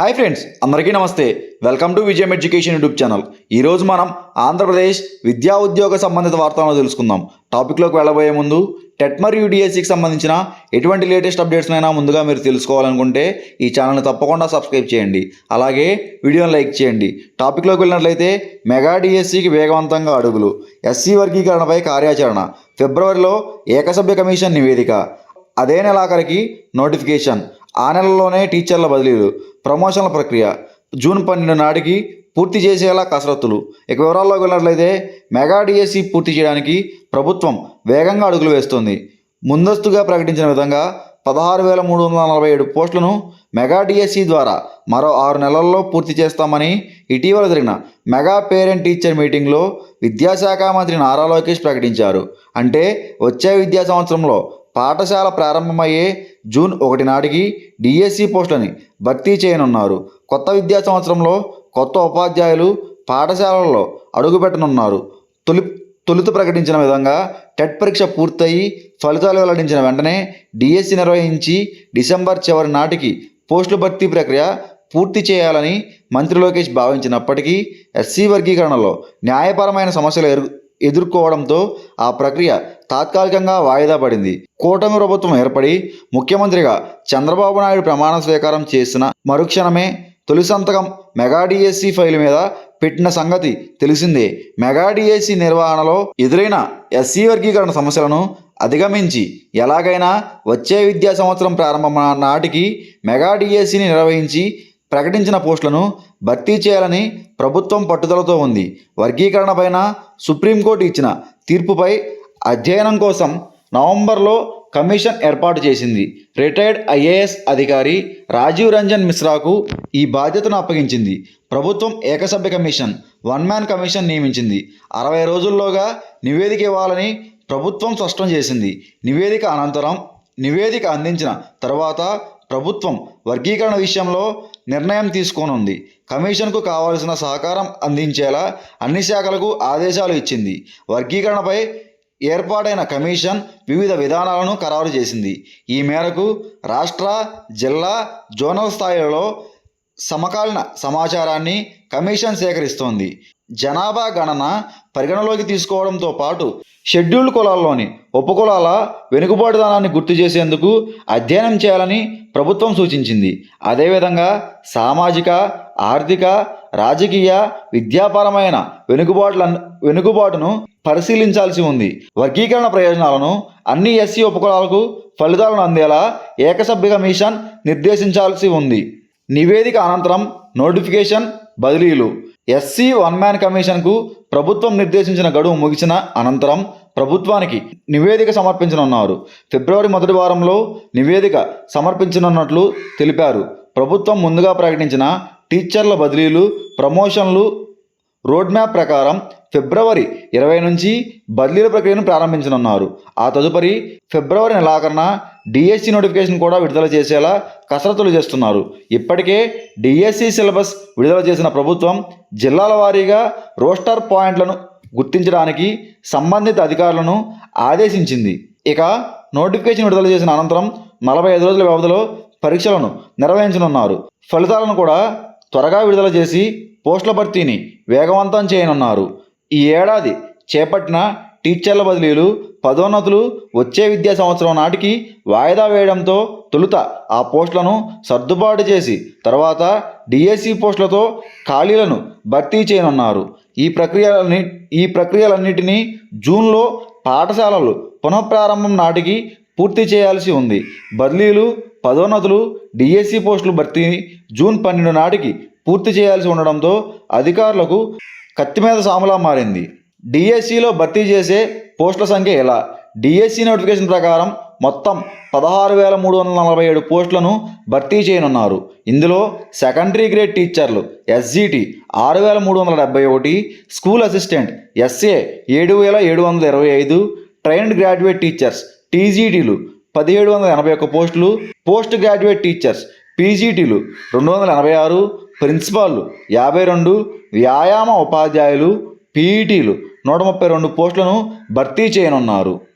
Hi friends అందరికీ నమస్తే. Welcome to Vijayam education YouTube channel. ఈరోజు మనం ఆంధ్రప్రదేశ్ విద్యా ఉద్యోగ సంబంధిత వార్తలను తెలుసుకుందాం. టాపిక్లోకి వెళ్ళబోయే ముందు టెట్ మరియు డిఎస్సికి సంబంధించిన ఎటువంటి లేటెస్ట్ అప్డేట్స్నైనా ముందుగా మీరు తెలుసుకోవాలనుకుంటే ఈ ఛానల్ని తప్పకుండా సబ్స్క్రైబ్ చేయండి. అలాగే వీడియోని లైక్ చేయండి. టాపిక్లోకి వెళ్ళినట్లయితే మెగా డిఎస్సికి వేగవంతంగా అడుగులు. ఎస్సీ వర్గీకరణపై కార్యాచరణ. ఫిబ్రవరిలో ఏకసభ్య కమిషన్ నివేదిక. అదే నెలాఖరికి నోటిఫికేషన్. ఆ నెలలోనే టీచర్ల బదిలీలు. ప్రమోషన్ల ప్రక్రియ. జూన్ పన్నెండు నాటికి పూర్తి చేసేలా కసరత్తులు. ఇక వివరాల్లోకి వెళ్ళినట్లయితే మెగా డిఎస్సి పూర్తి చేయడానికి ప్రభుత్వం వేగంగా అడుగులు వేస్తుంది. ముందస్తుగా ప్రకటించిన విధంగా పదహారు వేల మూడు వందల నలభై ఏడు పోస్టులను మెగా డిఎస్సి ద్వారా మరో ఆరు నెలల్లో పూర్తి చేస్తామని ఇటీవల జరిగిన మెగా పేరెంట్ టీచర్ మీటింగ్లో విద్యాశాఖ మంత్రి నారా లోకేష్ ప్రకటించారు. అంటే వచ్చే విద్యా సంవత్సరంలో పాఠశాల ప్రారంభమయ్యే జూన్ ఒకటి నాటికి డిఎస్సి పోస్టులని భర్తీ చేయనున్నారు. కొత్త విద్యా సంవత్సరంలో కొత్త ఉపాధ్యాయులు పాఠశాలల్లో అడుగుపెట్టనున్నారు. తొలి తొలుత ప్రకటించిన విధంగా టెట్ పరీక్ష పూర్తయి ఫలితాలు వెల్లడించిన వెంటనే డిఎస్సి నిర్వహించి డిసెంబర్ చివరి నాటికి పోస్టుల భర్తీ ప్రక్రియ పూర్తి చేయాలని మంత్రి లోకేష్ భావించినప్పటికీ ఎస్సీ వర్గీకరణలో న్యాయపరమైన సమస్యలు ఎరు ఎదుర్కోవడంతో ఆ ప్రక్రియ తాత్కాలికంగా వాయిదా పడింది. కూటమి ప్రభుత్వం ఏర్పడి ముఖ్యమంత్రిగా చంద్రబాబు నాయుడు ప్రమాణ స్వీకారం చేసిన మరుక్షణమే తొలి సంతకం మెగా డిఎస్సి ఫైల్ మీద పెట్టిన సంగతి తెలిసిందే. మెగా డిఎస్సి నిర్వహణలో ఎదురైన ఎస్సీ వర్గీకరణ సమస్యలను అధిగమించి ఎలాగైనా వచ్చే విద్యా సంవత్సరం ప్రారంభం నాటికి మెగా డిఎస్సిని నిర్వహించి ప్రకటించిన పోస్టులను భర్తీ చేయాలని ప్రభుత్వం పట్టుదలతో ఉంది. వర్గీకరణ పైన సుప్రీంకోర్టు ఇచ్చిన తీర్పుపై అధ్యయనం కోసం నవంబర్లో కమిషన్ ఏర్పాటు చేసింది. రిటైర్డ్ ఐఏఎస్ అధికారి రాజీవ్ రంజన్ మిశ్రాకు ఈ బాధ్యతను అప్పగించింది. ప్రభుత్వం ఏకసభ్య కమిషన్ వన్ మ్యాన్ కమిషన్ నియమించింది. అరవై రోజుల్లోగా నివేదిక ఇవ్వాలని ప్రభుత్వం స్పష్టం చేసింది. నివేదిక అనంతరం నివేదిక అందించిన తర్వాత ప్రభుత్వం వర్గీకరణ విషయంలో నిర్ణయం తీసుకోనుంది. కమిషన్కు కావాల్సిన సహకారం అందించేలా అన్ని శాఖలకు ఆదేశాలు ఇచ్చింది. వర్గీకరణపై ఏర్పాటైన కమిషన్ వివిధ విధానాలను ఖరారు చేసింది. ఈ మేరకు రాష్ట్ర జిల్లా జోనల్ స్థాయిలలో సమకాలీన సమాచారాన్ని కమిషన్ సేకరిస్తోంది. జనాభా గణన పరిగణలోకి తీసుకోవడంతో పాటు షెడ్యూల్డ్ కులాల్లోని ఉపకులాల వెనుకబాటుదనాన్ని గుర్తు చేసేందుకు అధ్యయనం చేయాలని ప్రభుత్వం సూచించింది. అదేవిధంగా సామాజిక ఆర్థిక రాజకీయ విద్యాపరమైన వెనుకబాట్ల వెనుకబాటును పరిశీలించాల్సి ఉంది. వర్గీకరణ ప్రయోజనాలను అన్ని ఎస్సీ ఉపకులాలకు ఫలితాలను అందేలా ఏకసభ్య కమిషన్ నిర్దేశించాల్సి ఉంది. నివేదిక అనంతరం నోటిఫికేషన్ బదిలీలు. ఎస్సీ వన్ మ్యాన్ కమిషన్కు ప్రభుత్వం నిర్దేశించిన గడువు ముగిసిన అనంతరం ప్రభుత్వానికి నివేదిక సమర్పించనున్నారు. ఫిబ్రవరి మొదటి వారంలో నివేదిక సమర్పించనున్నట్లు తెలిపారు. ప్రభుత్వం ముందుగా ప్రకటించిన టీచర్ల బదిలీలు ప్రమోషన్లు రోడ్ మ్యాప్ ప్రకారం ఫిబ్రవరి ఇరవై నుంచి బదిలీల ప్రక్రియను ప్రారంభించనున్నారు. ఆ తదుపరి ఫిబ్రవరి నెలాఖరున డిఎస్సి నోటిఫికేషన్ కూడా విడుదల చేసేలా కసరత్తులు చేస్తున్నారు. ఇప్పటికే డిఎస్సి సిలబస్ విడుదల చేసిన ప్రభుత్వం జిల్లాల వారీగా రోస్టర్ పాయింట్లను గుర్తించడానికి సంబంధిత అధికారులను ఆదేశించింది. ఇక నోటిఫికేషన్ విడుదల చేసిన అనంతరం నలభై ఐదు రోజుల వ్యవధిలో పరీక్షలను నిర్వహించనున్నారు. ఫలితాలను కూడా త్వరగా విడుదల చేసి పోస్టుల భర్తీని వేగవంతం చేయనున్నారు. ఈ ఏడాది చేపట్టిన టీచర్ల బదిలీలు పదోన్నతులు వచ్చే విద్యా సంవత్సరం నాటికి వాయిదా వేయడంతో తొలుత ఆ పోస్టులను సర్దుబాటు చేసి తర్వాత డిఎస్సి పోస్టులతో ఖాళీలను భర్తీ చేయనున్నారు. ఈ ప్రక్రియలన్ని ఈ ప్రక్రియలన్నిటినీ జూన్లో పాఠశాలలు పునఃప్రారంభం నాటికి పూర్తి చేయాల్సి ఉంది. బదిలీలు పదోన్నతులు డిఎస్సి పోస్టులు భర్తీ జూన్ పన్నెండు నాటికి పూర్తి చేయాల్సి ఉండడంతో అధికారులకు కత్తి మీద సాములా మారింది. డిఎస్సిలో భర్తీ చేసే పోస్టుల సంఖ్య ఇలా డిఎస్సి నోటిఫికేషన్ ప్రకారం మొత్తం పదహారు వేల మూడు వందల నలభై ఏడు పోస్టులను భర్తీ చేయనున్నారు. ఇందులో సెకండరీ గ్రేడ్ టీచర్లు ఎస్జిటి ఆరు వేల మూడు వందల డెబ్బై ఒకటి స్కూల్ అసిస్టెంట్ ఎస్ఏ ఏడు వేల ఏడు వందల ఇరవై ఐదు ట్రైన్డ్ గ్రాడ్యుయేట్ టీచర్స్ టీజీటీలు పదిహేడు వందల ఎనభై ఒక్క పోస్టులు పోస్ట్ గ్రాడ్యుయేట్ టీచర్స్ పీజీటీలు రెండు వందల ఎనభై ఆరు ప్రిన్సిపాల్లు యాభై రెండు వ్యాయామ ఉపాధ్యాయులు పీఈటీలు నూట ముప్పై రెండు పోస్టులను భర్తీ చేయనున్నారు.